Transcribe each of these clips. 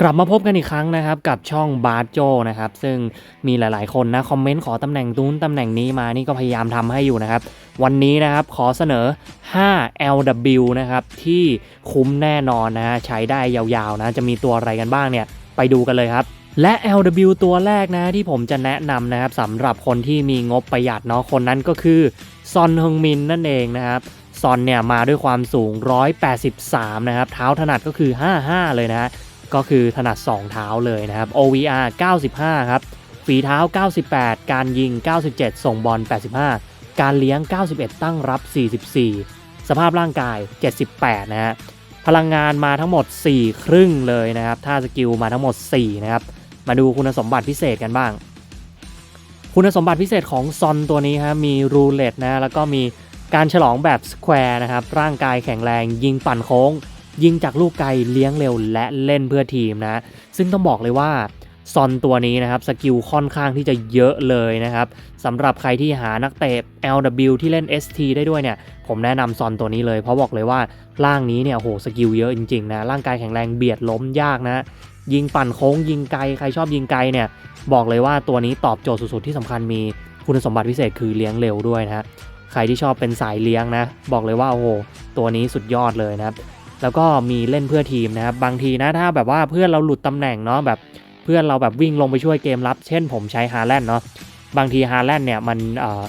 กลับมาพบกันอีกครั้งนะครับกับช่องบาร์โจนะครับซึ่งมีหลาย ๆ คนนะคอมเมนต์ขอตำแหน่งนู้นตำแหน่งนี้มานี่ก็พยายามทำให้อยู่นะครับ วันนี้นะครับขอเสนอ 5 LW นะครับที่คุ้มแน่นอนนะฮะใช้ได้ยาว ๆ นะ จะมีตัวอะไรกันบ้างเนี่ย ไปดูกันเลยครับ และ LW ตัวแรกนะที่ผมจะแนะนำนะครับสำหรับคนที่มีงบประหยัดเนาะคนนั้นก็คือซอนฮงมินนั่นเองนะครับซอนเนี่ยมาด้วยความสูง 183 นะครับเท้าถนัดก็คือ 55 เลยนะฮะ ก็คือถนัด 2 เท้าเลยนะครับ OVR 95 ครับ ฝีเท้า 98 การยิง 97 ส่งบอล 85 การเลี้ยง 91 ตั้งรับ 44 สภาพร่างกาย 78 นะฮะ พลังงานมาทั้งหมด 4 ครึ่งเลยนะครับ ท่าสกิลมาทั้งหมด 4 นะครับ มาดูคุณสมบัติพิเศษกันบ้าง คุณสมบัติพิเศษของซอนตัวนี้ฮะ มีรูเล็ตนะ แล้วก็มีการฉลองแบบสแควร์นะครับ ร่างกายแข็งแรง ยิงปั่นโค้ง ยิงจากลูกไกลเลี้ยงเร็วและเล่นเพื่อทีมนะ ซึ่งต้องบอกเลยว่าซอนตัวนี้นะครับสกิลค่อนข้างที่จะเยอะเลยนะครับสำหรับใครที่หานักเตะ LW ที่เล่น ST ได้ด้วยเนี่ย ผมแนะนำซอนตัวนี้เลย เพราะบอกเลยว่าร่างนี้เนี่ยโหสกิลเยอะจริงๆนะร่างกายแข็งแรงเบียดล้มยากนะยิงปั่นโค้งยิงไกลใครชอบยิงไกลเนี่ย บอกเลยว่าตัวนี้ตอบโจทย์สุดๆที่สำคัญมีคุณสมบัติพิเศษคือเลี้ยงเร็วด้วยนะใครที่ชอบเป็นสายเลี้ยงนะ บอกเลยว่าโอ้โหตัวนี้สุดยอดเลยนะครับ แล้วก็มีเล่นเพื่อทีมนะครับบางทีนะถ้าแบบว่าเพื่อนเราหลุดตำแหน่งเนาะแบบเพื่อนเราแบบวิ่งลงไปช่วยเกมรับ เช่นผมใช้ฮาแลนด์เนาะบางทีฮาแลนด์เนี่ยมันเออ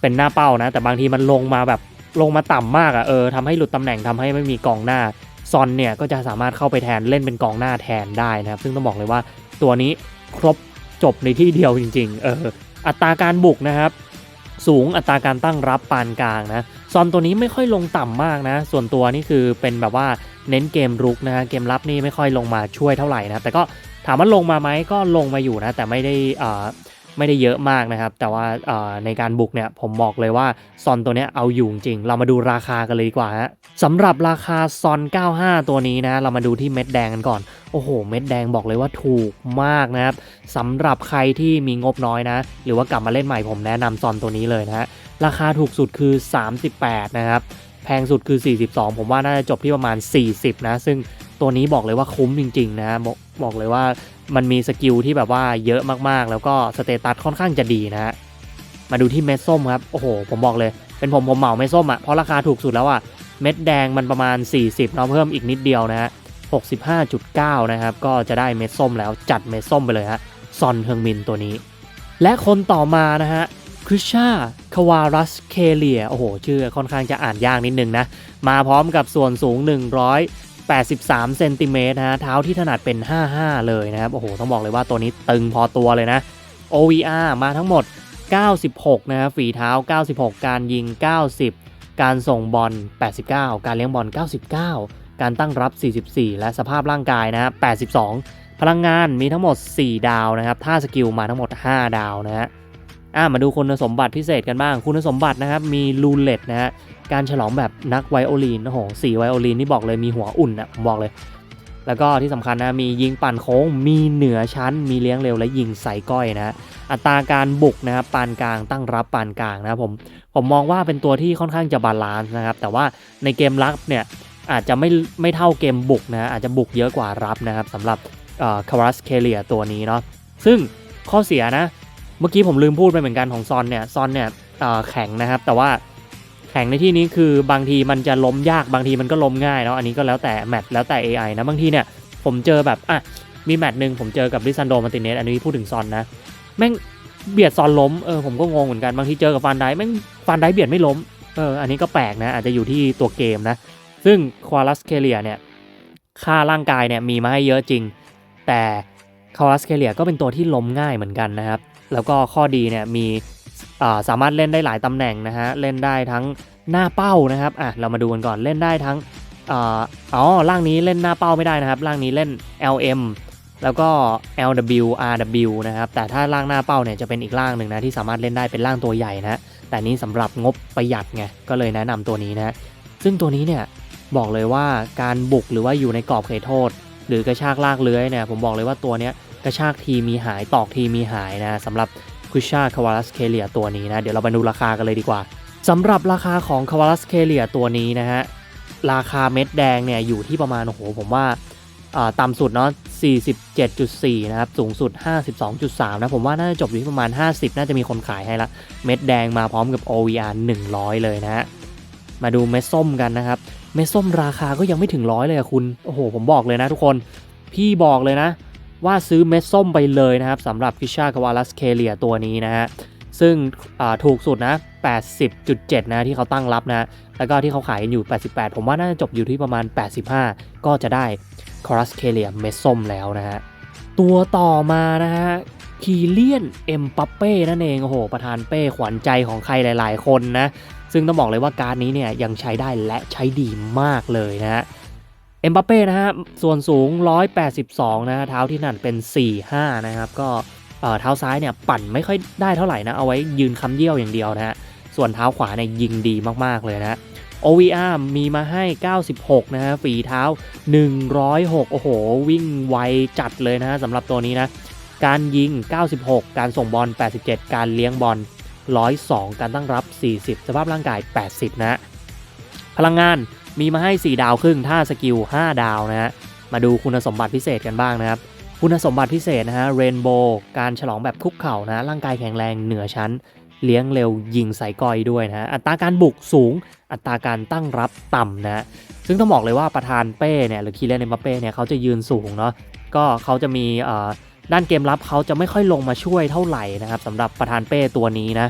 เป็นหน้าเป้านะ แต่บางทีมันลงมาแบบลงมาต่ำมากอะ่ะเออทำให้หลุดตำแหน่งทำให้ไม่มีกองหน้าซอนเนี่ยก็จะสามารถเข้าไปแทนเล่นเป็นกองหน้าแทนได้นะครับซึ่งต้องบอกเลยว่าตัวนี้ครบจบในที่เดียวจริง ๆ เอออัตราการบุกนะครับ สูงอัตราการตั้งรับปานกลางนะ ซอนตัวนี้ไม่ค่อยลงต่ำมากนะ ส่วนตัวนี่คือเป็นแบบว่าเน้นเกมรุกนะฮะเกมรับนี่ไม่ค่อยลงมาช่วยเท่าไหร่นะแต่ก็ถามว่าลงมาไหมก็ลงมาอยู่นะแต่ไม่ได้อ่า ไม่ได้เยอะมากนะครับ แต่ว่าในการบุกเนี่ยผมบอกเลยว่าซอนตัวนี้เอาอยู่จริง เรามาดูราคากันเลยดีกว่าฮะสำหรับราคาซอน 95 ตัวนี้นะเรามาดูที่เม็ดแดงกันก่อน โอ้โห เม็ดแดงบอกเลยว่าถูกมากนะครับสำหรับใครที่มีงบน้อยนะ หรือว่ากลับมาเล่นใหม่ผมแนะนำซอนตัวนี้เลยนะฮะราคาถูกสุดคือ 38 นะครับแพงสุดคือ 42 ผมว่าน่าจะจบที่ประมาณ 40 นะ ซึ่ง ตัวนี้บอกเลยว่าคุ้มจริงๆนะบบอกเลยว่ามันมีสกิลที่แบบว่าเยอะมากๆ แล้วก็สเตตัสค่อนข้างจะดีนะฮะมาดูที่เม็ดส้มครับ โอ้โห ผมบอกเลย เป็นผมผมเหมาเม็ดส้มอะ่ะ เพราะราคาถูกสุดแล้วอะ่ะ เม็ดแดงมันประมาณ 40เนาะเพิ่มอีกนิดเดียวนะฮะ65.9 นะครับ ก็จะได้เม็ดส้มแล้วจัดเม็ดส้มไปเลยฮะ ซอนเฮงมินตัวนี้ และคนต่อมานะฮะคริชาคาวารัสเคเลีย โอ้โห ชื่อค่อนข้างจะอ่านยากนิดนึงนะ มาพร้อมกับส่วนสูง 83เซนติเมตรนะฮะเท้าที่ถนัดเป็น 55 เลยนะครับ โอ้โห ต้องบอกเลยว่าตัวนี้ตึงพอตัวเลยนะ OVR มาทั้งหมด 96 นะครับฝีเท้า 96 การยิง 90 การส่งบอล 89 การเลี้ยงบอล 99 การตั้งรับ 44 และสภาพร่างกายนะฮะ82 พลังงานมีทั้งหมด 4 ดาวนะครับท่าสกิลมาทั้งหมด 5 ดาวนะฮะอ่ามาดูคุณสมบัติพิเศษกันบ้าง คุณสมบัตินะครับ มีลูเล็ตนะฮะ การฉลองแบบนักไวโอลินโอ้โหสีไวโอลินนี่บอกเลยมีหัวอุ่นนะผมบอกเลย แล้วก็ที่สำคัญนะมียิงปั่นโค้ง มีเหนือชั้น มีเลี้ยงเร็วและยิงใส่ก้อยนะอัตราการบุกนะครับปานกลางตั้งรับปานกลางนะผมผมมองว่าเป็นตัวที่ค่อนข้างจะบาลานซ์นะครับแต่ว่าในเกมรับเนี่ยอาจจะไม่ไม่เท่าเกมบุกนะอาจจะบุกเยอะกว่ารับนะครับสำหรับคารัสเคเลียตัวนี้เนาะซึ่งข้อเสียนะ เมื่อกี้ผมลืมพูดไปเหมือนกันของซอนเนี่ยซอนเนี่ยแข็งนะครับ แต่ว่า ข็งในที่นี้คือบางทีมันจะล้มยากบางทีมันก็ล้มง่ายเนาะอันนี้ก็แล้วแต่แมตช์แล้วแต่ AI นะบางทีเนี่ยผมเจอแบบอะมีแมตช์หนึ่งผมเจอกับลิซันโดมาติเนสอันนี้พูดถึงซอนนะแม่งเบียดซอนล้มเออผมก็งงเหมือนกันบางทีเจอกับฟันไดแม่งฟันไดเบียดไม่ล้มเอออันนี้ก็แปลกนะอาจจะอยู่ที่ตัวเกมนะ ซึ่งควาลัสเคเลียเนี่ยค่าร่างกายเนี่ยมีมาให้เยอะจริง แต่ควาลัสเคเลียก็เป็นตัวที่ล้มง่ายเหมือนกันนะครับแล้วก็ข้อดีเนี่ยมี สามารถเล่นได้หลายตำแหน่งนะฮะเล่นได้ทั้งหน้าเป้านะครับอะเรามาดูกันก่อนเล่นได้ทั้งอ๋อร่างนี้เล่นหน้าเป้าไม่ได้นะครับร่างนี้เล่น LM แล้วก็ LW RW นะครับแต่ถ้าร่างหน้าเป้าเนี่ยจะเป็นอีกร่างหนึ่งนะที่สามารถเล่นได้เป็นร่างตัวใหญ่นะแต่นี้สำหรับงบประหยัดไงก็เลยแนะนำตัวนี้นะซึ่งตัวนี้เนี่ยบอกเลยว่าการบุกหรือว่าอยู่ในกรอบเขตโทษ หรือกระชากลากเลื้อยเนี่ยผมบอกเลยว่าตัวเนี้ยกระชากทีมีหายตอกทีมีหายนะสำหรับ คุชชาคาวาลัสเคเลียตัวนี้นะ เดี๋ยวเราไปดูราคากันเลยดีกว่าสำหรับราคาของคาวาลัสเคเลียตัวนี้นะฮะ ราคาเม็ดแดงเนี่ยอยู่ที่ประมาณโอ้โหผมว่าอ่าต่ำสุดเนาะ 47.4 นะครับ สูงสุด 52.3 นะ ผมว่าน่าจะจบอยู่ที่ประมาณ 50 น่าจะมีคนขายให้ละ เม็ดแดงมาพร้อมกับ OVR 100 เลยนะฮะ มาดูเม็ดส้มกันนะครับ เม็ดส้มราคาก็ยังไม่ถึงร้อยเลยอะคุณ โอ้โห ผมบอกเลยนะทุกคน พี่บอกเลยนะ ว่าซื้อเม็ดส้มไปเลยนะครับสำหรับพิชาคาวาลัสเคเลียตัวนี้นะฮะซึ่งถูกสุดนะ 80.7 นะที่เขาตั้งรับนะ แล้วก็ที่เขาขายอยู่ 88 ผมว่าน่าจะจบอยู่ที่ประมาณ 85 ก็จะได้คอรัสเคเลียเม็ดส้มแล้วนะฮะ ตัวต่อมานะฮะคีเลียนเอ็มปัปเป้นั่นเองโอ้โห ประธานเป้ขวัญใจของใครหลาย ๆ คนนะ ซึ่งต้องบอกเลยว่าการนี้เนี่ยยังใช้ได้และใช้ดีมากเลยนะฮะ เอ็มบัปเป้นะฮะส่วนสูง 182 นะฮะเท้าที่นั่นเป็น 45 นะครับก็เอ่อเท้าซ้ายเนี่ยปั่นไม่ค่อยได้เท่าไหร่นะ เอาไว้ยืนคำเยี่ยวอย่างเดียวนะฮะส่วนเท้าขวาเนี่ยยิงดีมากๆเลยนะ OVR มีมาให้ 96 นะฮะฝีเท้า 106 โอ้โห วิ่งไวจัดเลยนะฮะสำหรับตัวนี้นะ การยิง 96 การส่งบอล 87 การเลี้ยงบอล 102 การตั้งรับ 40 สภาพร่างกาย 80 นะฮะ พลังงานมีมาให้ 4 ดาวครึ่งท่าสกิล 5 ดาวนะฮะ มาดูคุณสมบัติพิเศษกันบ้างนะครับ คุณสมบัติพิเศษนะฮะเรนโบว์การฉลองแบบคุกเข่านะ ร่างกายแข็งแรงเหนือชั้น เลี้ยงเร็วยิงใส่ก้อยด้วยนะฮะ อัตราการบุกสูง อัตราการตั้งรับต่ำนะฮะซึ่งต้องบอกเลยว่าประธานเป้เนี่ยหรือคีเลนเอ็มเป้เนี่ยเขาจะยืนสูงเนาะ ก็เขาจะมีเอ่อด้านเกมรับเขาจะไม่ค่อยลงมาช่วยเท่าไหร่นะครับสำหรับประธานเป้ตัวนี้นะ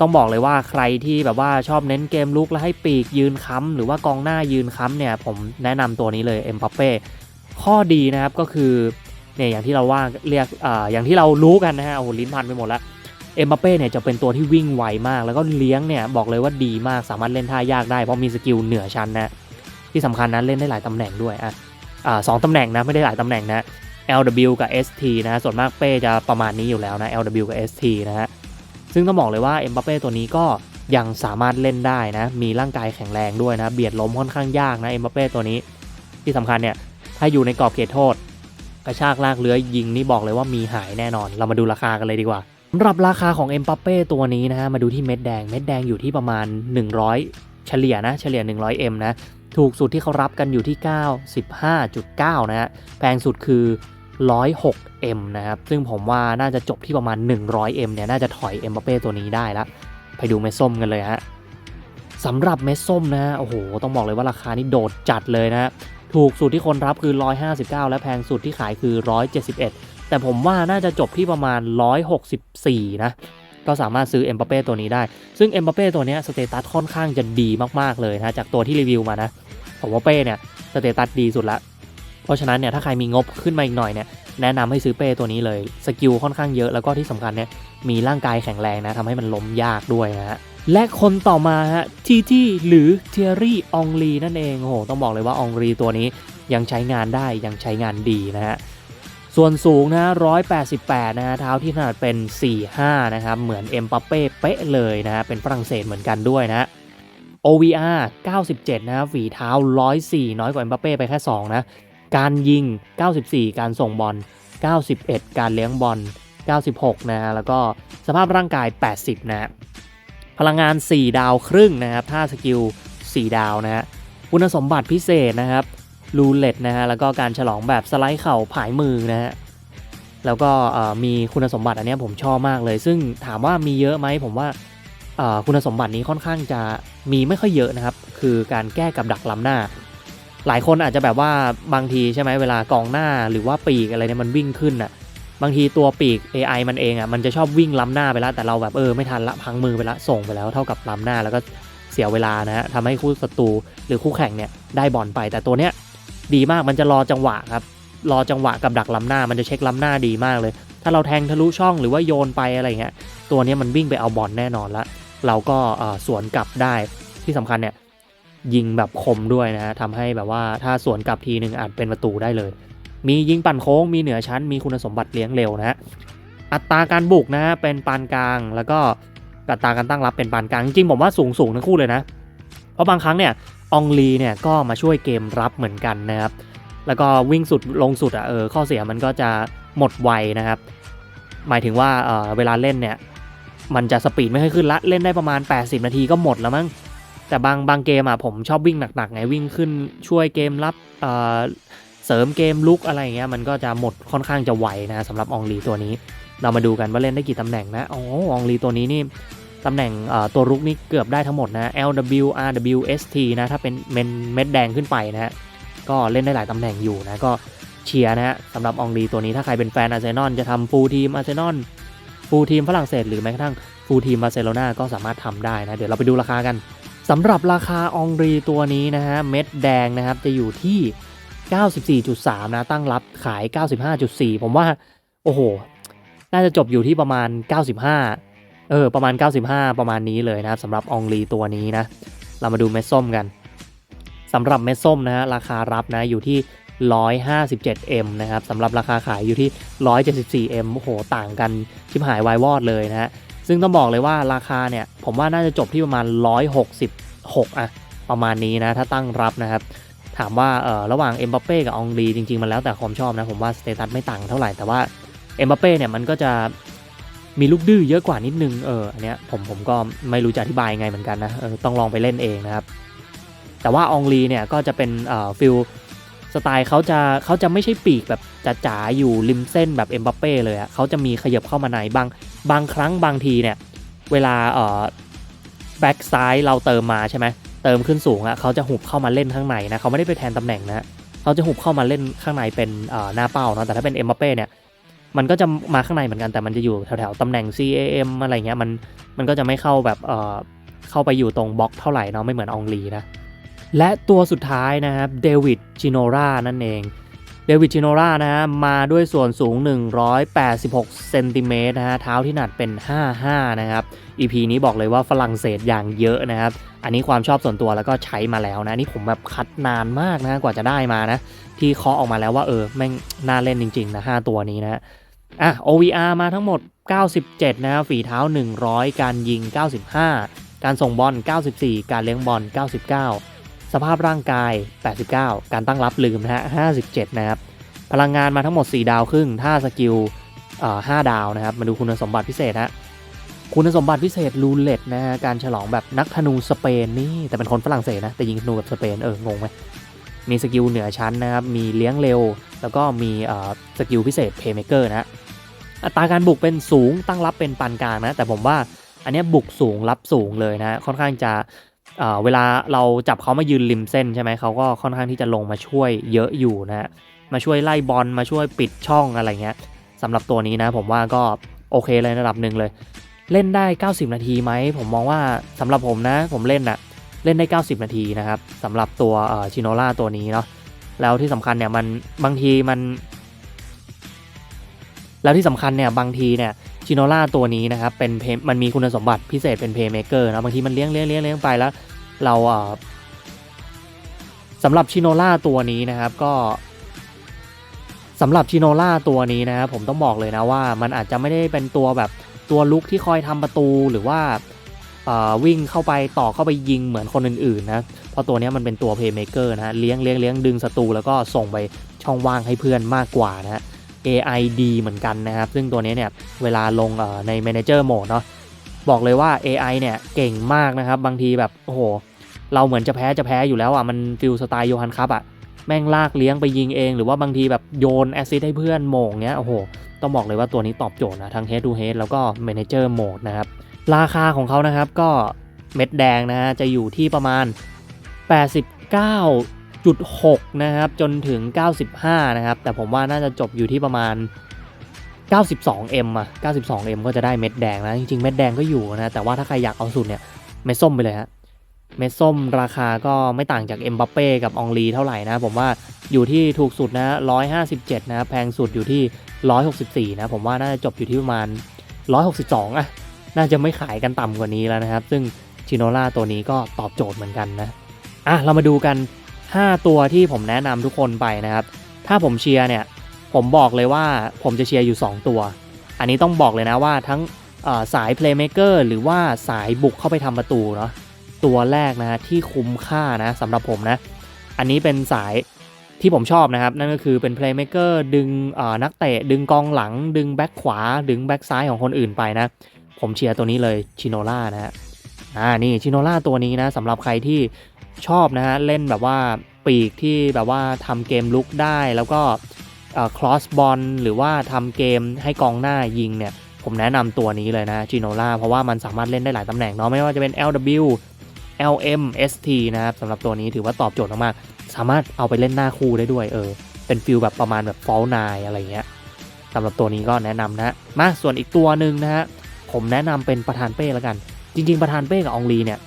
ต้องบอกเลยว่าใครที่แบบว่าชอบเน้นเกมลุกแล้วให้ปีกยืนค้ำหรือว่ากองหน้ายืนค้ำเนี่ยผมแนะนำตัวนี้เลยเอ็มบัปเป้ข้อดีนะครับก็คือเนี่ยอย่างที่เราว่าเรียกอ่าอย่างที่เรารู้กันนะฮะโอ้โหลิ้นพันไปหมดแล้วเอ็มบัปเป้เนี่ยจะเป็นตัวที่วิ่งไวมาก แล้วก็เลี้ยงเนี่ยบอกเลยว่าดีมากสามารถเล่นท่ายากได้เพราะมีสกิลเหนือชั้นนะที่สำคัญนะเล่นได้หลายตำแหน่งด้วยอะอ่าสองตำแหน่งนะไม่ได้หลายตำแหน่งนะ LW กับ ST นะส่วนมากเป้จะประมาณนี้อยู่แล้วนะ LW กับ ST นะฮะ ซึ่งต้องบอกเลยว่าเอ็มบัปเป้ตัวนี้ก็ยังสามารถเล่นได้นะ มีร่างกายแข็งแรงด้วยนะ เบียดล้มค่อนข้างยากนะเอ็มบัปเป้ตัวนี้ ที่สำคัญเนี่ย ถ้าอยู่ในกรอบเขตโทษ กระชากลากเลื้อยยิงนี่บอกเลยว่ามีหายแน่นอน เรามาดูราคากันเลยดีกว่าสำหรับราคาของเอ็มบัปเป้ตัวนี้นะฮะ มาดูที่เม็ดแดง เม็ดแดงอยู่ที่ประมาณ 100 เฉลี่ยนะ เฉลี่ย 100M นะ ถูกสุดที่เขารับกันอยู่ที่ 95.9 นะฮะ แพงสุดคือ 106M นะครับ ซึ่งผมว่าน่าจะจบที่ประมาณ 100M เนี่ย น่าจะถอยเอ็มบัปเป้ตัวนี้ได้ละ ไปดูเม็ดส้มกันเลยฮะสำหรับเม็ดส้มนะฮะโอ้โห ต้องบอกเลยว่าราคานี่โดดจัดเลยนะฮะถูกสุดที่คนรับคือ 159 และแพงสุดที่ขายคือ 171 แต่ผมว่าน่าจะจบที่ประมาณ 164 นะ ก็สามารถซื้อเอ็มบัปเป้ตัวนี้ได้ ซึ่งเอ็มบัปเป้ตัวนี้สเตตัสค่อนข้างจะดีมากๆเลยนะ จากตัวที่รีวิวมานะ ผมว่าเป้เนี่ยสเตตัสดีสุดละ เพราะฉะนั้นเนี่ยถ้าใครมีงบขึ้นมาอีกหน่อยเนี่ยแนะนำให้ซื้อเป้ตัวนี้เลยสกิลค่อนข้างเยอะแล้วก็ที่สำคัญเนี่ยมีร่างกายแข็งแรงนะทำให้มันล้มยากด้วยนะฮะและคนต่อมาฮะทีที่หรือเทียรี่องลีนั่นเองโอ้โหต้องบอกเลยว่าองลีตัวนี้ยังใช้งานได้ยังใช้งานดีนะฮะส่วนสูงนะ188 นะฮะเท้าที่ถนัดเป็น 45 นะครับ เหมือนเอ็มปัปเป้เป๊ะเลยนะฮะเป็นฝรั่งเศสเหมือนกันด้วยนะ OVR 97 นะครับฝีเท้า 104 น้อยกว่าเอ็มบัปเป้ไปแค่ 2 นะ การยิง 94 การส่งบอล 91 การเลี้ยงบอล 96 นะฮะ แล้วก็สภาพร่างกาย 80 นะฮะ พลังงาน 4 ดาวครึ่งนะครับท่าสกิล 4 ดาวนะฮะ คุณสมบัติพิเศษนะครับ รูเล็ตนะฮะ แล้วก็การฉลองแบบสไลด์เข่าผายมือนะฮะ แล้วก็มีคุณสมบัติอันนี้ผมชอบมากเลย ซึ่งถามว่ามีเยอะไหมผมว่าคุณสมบัตินี้ค่อนข้างจะมีไม่ค่อยเยอะนะครับ คือการแก้กับดักล้ำหน้า หลายคนอาจจะแบบว่าบางทีใช่ไหมเวลากองหน้าหรือว่าปีกอะไรเนี่ยมันวิ่งขึ้นอะบางทีตัวปีก AI มันเองอะมันจะชอบวิ่งล้ำหน้าไปแล้วแต่เราแบบเออไม่ทันละพังมือไปละส่งไปแล้วเท่ากับล้ำหน้าแล้วก็เสียเวลานะฮะทำให้คู่ศัตรูหรือคู่แข่งเนี่ยได้บอลไป แต่ตัวเนี้ยดีมากมันจะรอจังหวะครับรอจังหวะกับดักล้ำหน้ามันจะเช็คล้ำหน้าดีมากเลย ถ้าเราแทงทะลุช่องหรือว่าโยนไปอะไรเงี้ยตัวเนี้ยมันวิ่งไปเอาบอลแน่นอนละ เราก็สวนกลับได้ที่สำคัญเนี่ย ยิงแบบคมด้วยนะฮะทำให้แบบว่าถ้าสวนกลับทีหนึ่งอาจเป็นประตูได้เลย มียิงปั่นโค้ง มีเหนือชั้น มีคุณสมบัติเลี้ยงเร็วนะฮะ อัตราการบุกนะฮะเป็นปานกลาง แล้วก็อัตราการตั้งรับเป็นปานกลาง จริงผมว่าสูงสูงทั้งคู่เลยนะ เพราะบางครั้งเนี่ยอองลีเนี่ยก็มาช่วยเกมรับเหมือนกันนะครับ แล้วก็วิ่งสุดลงสุดอะเออข้อเสียมันก็จะหมดไวนะครับ หมายถึงว่าเออเวลาเล่นเนี่ยมันจะสปีดไม่ค่อยขึ้นละ เล่นได้ประมาณ 80 นาทีก็หมดแล้วมั้ง แต่บางบางเกมอะผมชอบวิ่งหนักๆไงวิ่งขึ้นช่วยเกมรับเอ่อเสริมเกมลุกอะไรอย่างเงี้ยมันก็จะหมดค่อนข้างจะไวนะสำหรับอองลีตัวนี้ เรามาดูกันว่าเล่นได้กี่ตำแหน่งนะอ๋ออองลีตัวนี้นี่ตำแหน่งเอ่อตัวรุกนี่เกือบได้ทั้งหมดนะ LW RW ST นะถ้าเป็นเม็ดเม็ดแดงขึ้นไปนะฮะก็เล่นได้หลายตำแหน่งอยู่นะก็เชียร์นะฮะสำหรับอองลีตัวนี้ถ้าใครเป็นแฟนอาร์เซนอลจะทำฟูลทีมอาร์เซนอลฟูลทีมฝรั่งเศสหรือแม้กระทั่งฟูลทีมบาร์เซโลนาก็สามารถทำได้นะเดี๋ยวเราไปดูราคากัน สำหรับราคาอองรีตัวนี้นะฮะเม็ดแดงนะครับจะอยู่ที่ 94.3 นะตั้งรับขาย 95.4 ผมว่า โอ้โห น่าจะจบอยู่ที่ประมาณ 95 เออ ประมาณ 95 ประมาณนี้เลยนะครับสำหรับอองลีตัวนี้นะ เรามาดูเม็ดส้มกันสำหรับเม็ดส้มนะฮะราคารับนะอยู่ที่ 157M นะครับสำหรับราคาขายอยู่ที่ 174M โอ้โห ต่างกันชิบหายวายวอดเลยนะฮะ ซึ่งต้องบอกเลยว่าราคาเนี่ย ผมว่าน่าจะจบที่ประมาณ 166อะประมาณนี้นะ ถ้าตั้งรับนะครับ ถามว่าเออระหว่างเอ็มบัปเป้กับอองลีจริง ๆ มันแล้วแต่ความชอบนะ ผมว่าสเตตัสไม่ต่างเท่าไหร่ แต่ว่าเอ็มบัปเป้เนี่ยมันก็จะมีลูกดื้อเยอะกว่านิดนึง เออ อันเนี้ยผมผมก็ไม่รู้จะอธิบายยังไงเหมือนกันนะ เออ ต้องลองไปเล่นเองนะครับ แต่ว่าอองลีเนี่ยก็จะเป็นเอ่อฟิล สไตล์เขาจะเขาจะไม่ใช่ปีกแบบจ๋าๆอยู่ริมเส้นแบบเอ็มบัปเป้เลยอะเขาจะมีขยับเข้ามาในบางบางครั้งบางทีเนี่ย เวลาเอ่อแบ็กซ้ายเราเติมมาใช่ไหมเติมขึ้นสูงอะเขาจะหุบเข้ามาเล่นข้างในนะเขาไม่ได้ไปแทนตำแหน่งนะเขาจะหุบเข้ามาเล่นข้างในเป็นเอ่อหน้าเป้าเนาะแต่ถ้าเป็นเอ็มบัปเป้เนี่ยมันก็จะมาข้างในเหมือนกันแต่มันจะอยู่แถวๆตำแหน่ง CAM อะไรเงี้ยมันมันก็จะไม่เข้าแบบเอ่อเข้าไปอยู่ตรงบล็อกเท่าไหร่เนาะไม่เหมือนองลีนะ และตัวสุดท้ายนะครับเดวิดจิโนรานั่นเองเดวิดจิโนรานะฮะมาด้วยส่วนสูง 186 เซนติเมตรนะฮะเท้าที่หนัดเป็น 55 นะครับ EP นี้บอกเลยว่าฝรั่งเศสอย่างเยอะนะครับ อันนี้ความชอบส่วนตัวแล้วก็ใช้มาแล้วนะ นี่ผมแบบคัดนานมากนะกว่าจะได้มานะ ที่เคาะออกมาแล้วว่าเออ แม่งน่าเล่นจริง ๆ นะ 5 ตัวนี้นะอะ OVR มาทั้งหมด 97 นะฝีเท้า 100 การยิง 95 การส่งบอล 94 การเลี้ยงบอล 99 สภาพร่างกาย 89 การตั้งรับลืมนะฮะ 57 นะครับ พลังงานมาทั้งหมด 4 ดาวครึ่งท่าสกิลเอ่อ5ดาวนะครับ มาดูคุณสมบัติพิเศษฮะ คุณสมบัติพิเศษรูเล็ตนะฮะ การฉลองแบบนักธนูสเปนนี่ แต่เป็นคนฝรั่งเศสนะ แต่ยิงธนูแบบสเปน เออ งงไหมมีสกิลเหนือชั้นนะครับ มีเลี้ยงเร็ว แล้วก็มีสกิลพิเศษเพย์เมเกอร์นะฮะอัตราการบุกเป็นสูง ตั้งรับเป็นปานกลางนะ แต่ผมว่าอันนี้บุกสูงรับสูงเลยนะ ค่อนข้างจะ เวลาเราจับเขามายืนริมเส้นใช่ไหมเขาก็ค่อนข้างที่จะลงมาช่วยเยอะอยู่นะฮะมาช่วยไล่บอลมาช่วยปิดช่องอะไรเงี้ยสำหรับตัวนี้นะ ผมว่าก็โอเคเลยระดับหนึ่งเลย เล่นได้ 90 นาทีไหมผมมองว่าสำหรับผมนะ ผมเล่นอะเล่นได้ 90 นาทีนะครับสำหรับตัวชิโนล่าตัวนี้เนาะแล้วที่สำคัญเนี่ยมันบางทีมัน แล้วที่สำคัญเนี่ยบางทีเนี่ยชิโนล่าตัวนี้นะครับเป็นมันมีคุณสมบัติพิเศษเป็นเพย์เมเกอร์นะบางทีมันเลี้ยงเลี้ยงเลี้ยงเลี้ยงไปแล้ว เราสำหรับชิโนล่าตัวนี้นะครับก็สำหรับชิโนล่าตัวนี้นะครับผมต้องบอกเลยนะว่ามันอาจจะไม่ได้เป็นตัวแบบตัวลุกที่คอยทำประตูหรือว่าวิ่งเข้าไปต่อเข้าไปยิงเหมือนคนอื่นๆนะเพราะตัวนี้มันเป็นตัวเพย์เมเกอร์นะฮะเลี้ยงเลี้ยงเลี้ยงดึงศัตรูแล้วก็ส่งไปช่องว่างให้เพื่อนมากกว่านะฮะ AI ดีเหมือนกันนะครับ ซึ่งตัวนี้เนี่ยเวลาลงใน Manager Mode เนาะบอกเลยว่า AI เนี่ยเก่งมากนะครับ บางทีแบบโอ้โห เราเหมือนจะแพ้จะแพ้อยู่แล้วอะมันฟิลสไตล์โยฮันคัพอะแม่งลากเลี้ยงไปยิงเอง หรือว่าบางทีแบบโยนแอซิสให้เพื่อนโมงเนี้ยโอ้โห ต้องบอกเลยว่าตัวนี้ตอบโจทย์นะทั้ง Head to h e a แล้วก็ Manager Mode นะครับ ราคาของเขานะครับก็เม็ดแดงนะฮะจะอยู่ที่ประมาณ 89 6 นะครับ จนถึง 95 นะครับ แต่ผมว่าน่าจะจบอยู่ที่ประมาณ 92M อะ 92M ก็จะได้เม็ดแดงนะ จริงๆ เม็ดแดงก็อยู่นะ แต่ว่าถ้าใครอยากเอาสุดเนี่ย เม็ดส้มไปเลยฮะ เม็ดส้มราคาก็ไม่ต่างจากเอ็มบัปเป้กับองลีเท่าไหร่นะผมว่าอยู่ที่ถูกสุดนะ 157 นะแพงสุดอยู่ที่ 164 นะ ผมว่าน่าจะจบอยู่ที่ประมาณ 162อะน่าจะไม่ขายกันต่ำกว่านี้แล้วนะครับ ซึ่งชิโนล่าตัวนี้ก็ตอบโจทย์เหมือนกันนะอะเรามาดูกัน 5 ตัวที่ผมแนะนำทุกคนไปนะครับ ถ้าผมเชียร์เนี่ยผมบอกเลยว่าผมจะเชียร์อยู่ 2 ตัว อันนี้ต้องบอกเลยนะว่าทั้งเอ่อสาย Playmaker หรือว่าสายบุกเข้าไปทำประตูเนาะ ตัวแรกนะฮะที่คุ้มค่านะสำหรับผมนะ อันนี้เป็นสายที่ผมชอบนะครับ นั่นก็คือเป็น Playmaker ดึงนักเตะ ดึงกองหลัง ดึงแบ็คขวา ดึงแบ็คซ้ายของคนอื่นไปนะ ผมเชียร์ตัวนี้เลยชิโนล่านะฮะอ่านี่ชิโนล่าตัวนี้นะสำหรับใครที่ชอบนะฮะเล่นแบบว่าปีปีกที่แบบว่าทำเกมลุกได้แล้วก็คลอสบอลหรือว่าทำเกมให้กองหน้ายิงเนี่ย ผมแนะนำตัวนี้เลยนะจิโนล่าเพราะว่ามันสามารถเล่นได้หลายตำแหน่งเนาะไม่ว่าจะเป็น LW LM ST นะครับสำหรับตัวนี้ถือว่าตอบโจทย์มากๆ สามารถเอาไปเล่นหน้าคู่ได้ด้วยเออ เป็นฟิลแบบประมาณแบบฟอลนายอะไรเงี้ยสำหรับตัวนี้ก็แนะนำนะ มาส่วนอีกตัวหนึ่งนะฮะผมแนะนำเป็นประธานเป้แล้วกัน จริง ๆ ประธานเป้กับองลีเนี่ย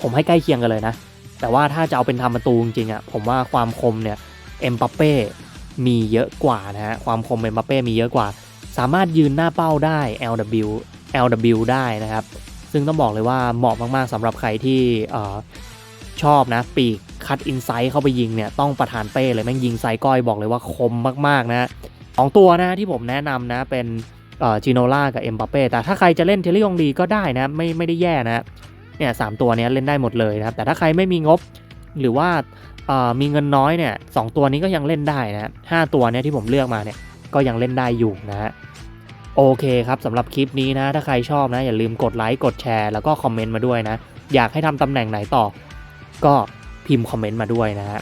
ผมให้ใกล้เคียงกันเลยนะ แต่ว่าถ้าจะเอาเป็นทำประตูจริงๆอะผมว่าความคมเนี่ยเอ็มบัปเป้มีเยอะกว่านะฮะความคมเอ็มบัปเป้มีเยอะกว่า สามารถยืนหน้าเป้าได้ LW LW ได้นะครับ ซึ่งต้องบอกเลยว่าเหมาะมากๆสำหรับใครที่อชอบนะ ปีกคัดอินไซต์เข้าไปยิงเนี่ยต้องประธานเป้เลยแม่งยิงไซก้อยบอกเลยว่าคมมากๆนะสองตัวนะที่ผมแนะนำนะเป็นจิโนล่ากับเอ็มบัปเป้แต่ถ้าใครจะเล่นเทเลยองดีก็ได้นะไม่ไม่ได้แย่นะเนี่ยสามตัวเนี้ยเล่นได้หมดเลยนะครับแต่ถ้าใครไม่มีงบหรือว่ามีเงินน้อยเนี่ยสองตัวนี้ก็ยังเล่นได้นะห้าตัวเนี้ยที่ผมเลือกมาเนี่ยก็ยังเล่นได้อยู่นะฮะ โอเคครับสำหรับคลิปนี้นะ ถ้าใครชอบนะ อย่าลืมกดไลค์กดแชร์แล้วก็คอมเมนต์มาด้วยนะ อยากให้ทำตำแหน่งไหนต่อ ก็พิมพ์คอมเมนต์มาด้วยนะฮะ